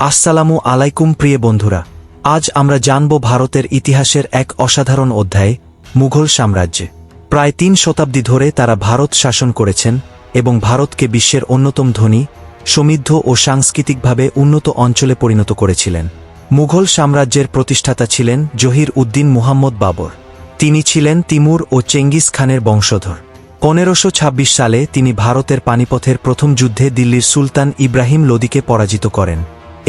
আসসালামু আলাইকুম প্রিয় বন্ধুরা। আজ আমরা জানব ভারতের ইতিহাসের এক অসাধারণ অধ্যায়, মুঘল সাম্রাজ্যে। প্রায় তিন শতাব্দী ধরে তারা ভারত শাসন করেছেন এবং ভারতকে বিশ্বের অন্যতম ধনী, সমৃদ্ধ ও সাংস্কৃতিকভাবে উন্নত অঞ্চলে পরিণত করেছিলেন। মুঘল সাম্রাজ্যের প্রতিষ্ঠাতা ছিলেন জহির উদ্দিন মুহাম্মদ বাবর। তিনি ছিলেন তিমুর ও চেঙ্গিস খানের বংশধর। পনেরোশো সালে তিনি ভারতের পানিপথের প্রথম যুদ্ধে দিল্লির সুলতান ইব্রাহিম লোদিকে পরাজিত করেন।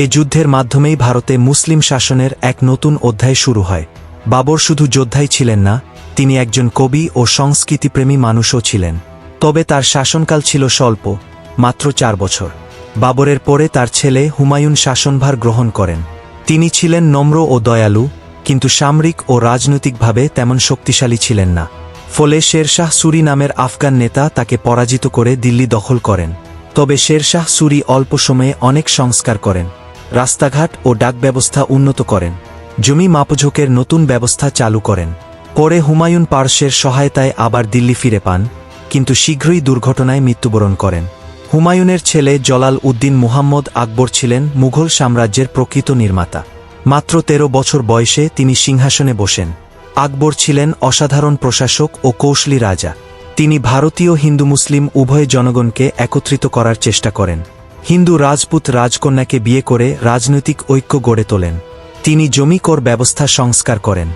এ যুদ্ধের মাধ্যমেই ভারতে মুসলিম শাসনের এক নতুন অধ্যায় শুরু হয়। বাবর শুধু যোদ্ধাই ছিলেন না, তিনি একজন কবি ও সংস্কৃতিপ্রেমী মানুষও ছিলেন। তবে তার শাসনকাল ছিল স্বল্প, মাত্র চার বছর। বাবরের পরে তার ছেলে হুমায়ুন শাসনভার গ্রহণ করেন। তিনি ছিলেন নম্র ও দয়ালু, কিন্তু সামরিক ও রাজনৈতিকভাবে তেমন শক্তিশালী ছিলেন না। ফলে শেরশাহ সুরি নামের আফগান নেতা তাকে পরাজিত করে দিল্লি দখল করেন। তবে শেরশাহ সুরি অল্প সময়ে অনেক সংস্কার করেন। রাস্তাঘাট ও ডাক ব্যবস্থা উন্নত করেন। জমি মাপঝোঁকের নতুন ব্যবস্থা চালু করেন। পরে হুমায়ুন পার্শ্বের সহায়তায় আবার দিল্লি ফিরে পান, কিন্তু শীঘ্রই দুর্ঘটনায় মৃত্যুবরণ করেন। হুমায়ুনের ছেলে জলাল উদ্দিন মুহাম্মদ আকবর ছিলেন মুঘল সাম্রাজ্যের প্রকৃত নির্মাতা। মাত্র তেরো বছর বয়সে তিনি সিংহাসনে বসেন। আকবর ছিলেন অসাধারণ প্রশাসক ও কৌশলী রাজা। তিনি ভারতীয় হিন্দু মুসলিম উভয় জনগণকে একত্রিত করার চেষ্টা করেন। হিন্দু রাজপুত রাজকন্যাকে বিয়ে করে রাজনৈতিক ঐক্য গড়ে তোলেন। তিনি জমি কর ব্যবস্থা সংস্কার করেন।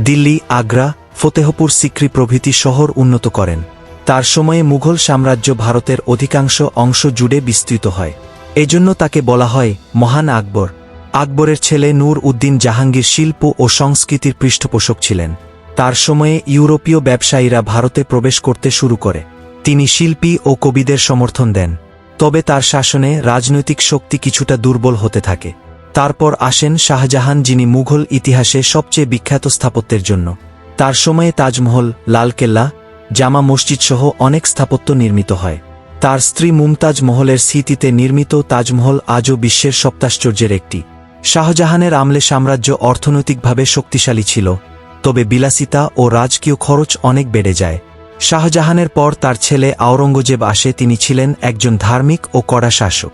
দিল্লি, আগ্রা, ফতেহপুর সিক্রি প্রভৃতি শহর উন্নত করেন। তার সময়ে মুঘল সাম্রাজ্য ভারতের অধিকাংশ অংশ জুড়ে বিস্তৃত হয়। এজন্য তাকে বলা হয় মহান আকবর। আকবরের ছেলে নূর উদ্দিন জাহাঙ্গীর শিল্প ও সংস্কৃতির পৃষ্ঠপোষক ছিলেন। তার সময়ে ইউরোপীয় ব্যবসায়ীরা ভারতে প্রবেশ করতে শুরু করে। তিনি শিল্পী ও কবিদের সমর্থন দেন। তবে তার শাসনে রাজনৈতিক শক্তি কিছুটা দুর্বল হতে থাকে। তারপর আসেন শাহজাহান, যিনি মুঘল ইতিহাসে সবচেয়ে বিখ্যাত স্থাপত্যের জন্য। তার সময়ে তাজমহল, লালকেল্লা, জামা মসজিদ সহ অনেক স্থাপত্য নির্মিত হয়। তার স্ত্রী মুমতাজ মহলের স্মৃতিতে নির্মিত তাজমহল আজও বিশ্বের সপ্তাশ্চর্যের একটি। শাহজাহানের আমলে সাম্রাজ্য অর্থনৈতিকভাবে শক্তিশালী ছিল, তবে বিলাসিতা ও রাজকীয় খরচ অনেক বেড়ে যায়। শাহজাহানের পর তার ছেলে আওরঙ্গজেব আসে, তিনি ছিলেন একজন ধার্মিক ও কড়া শাসক।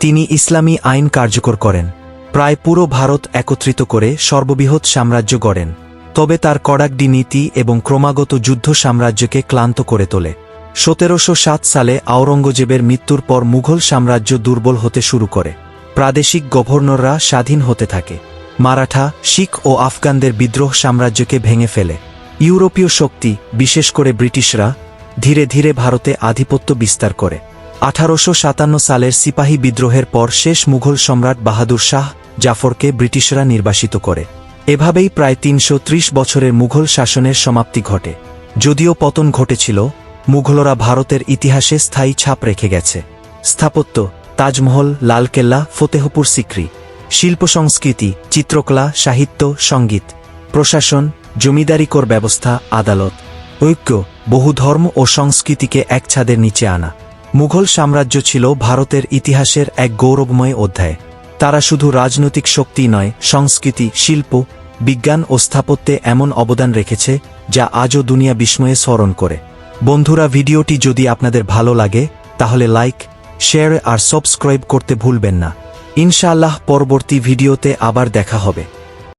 তিনি ইসলামী আইন কার্যকর করেন। প্রায় পুরো ভারত একত্রিত করে সর্ববৃহৎ সাম্রাজ্য গড়েন। তবে তার কড়াকডি নীতি এবং ক্রমাগত যুদ্ধ সাম্রাজ্যকে ক্লান্ত করে তোলে। সতেরোশো সাত সালে আওরঙ্গজেবের মৃত্যুর পর মুঘল সাম্রাজ্য দুর্বল হতে শুরু করে। প্রাদেশিক গভর্নররা স্বাধীন হতে থাকে। মারাঠা, শিখ ও আফগানদের বিদ্রোহ সাম্রাজ্যকে ভেঙে ফেলে। ইউরোপীয় শক্তি, বিশেষ করে ব্রিটিশরা, ধীরে ধীরে ভারতে আধিপত্য বিস্তার করে। আঠারোশো সাতান্ন সালের সিপাহী বিদ্রোহের পর শেষ মুঘল সম্রাট বাহাদুর শাহ জাফরকে ব্রিটিশরা নির্বাসিত করে। এভাবেই প্রায় তিনশো ত্রিশ বছরের মুঘল শাসনের সমাপ্তি ঘটে। যদিও পতন ঘটেছিল, মুঘলরা ভারতের ইতিহাসে স্থায়ী ছাপ রেখে গেছে। স্থাপত্য, তাজমহল, লালকেল্লা, ফতেহপুর সিক্রি শিল্প সংস্কৃতি চিত্রকলা, সাহিত্য, সংগীত, প্রশাসন জমিদারি কর ব্যবস্থা, আদালত, ঐক্য, বহু ধর্ম ও সংস্কৃতিকে এক ছাদের নিচে আনা। মুঘল সাম্রাজ্য ছিল ভারতের ইতিহাসের এক গৌরবময় অধ্যায়। তারা শুধু রাজনৈতিক শক্তি নয়, সংস্কৃতি, শিল্প, বিজ্ঞান ও স্থাপত্যে এমন অবদান রেখেছে, যা আজও দুনিয়া বিস্ময়ে স্মরণ করে। বন্ধুরা, ভিডিওটি যদি আপনাদের ভালো লাগে, তাহলে লাইক, শেয়ার আর সাবস্ক্রাইব করতে ভুলবেন না। ইনশাআল্লাহ পরবর্তী ভিডিওতে আবার দেখা হবে।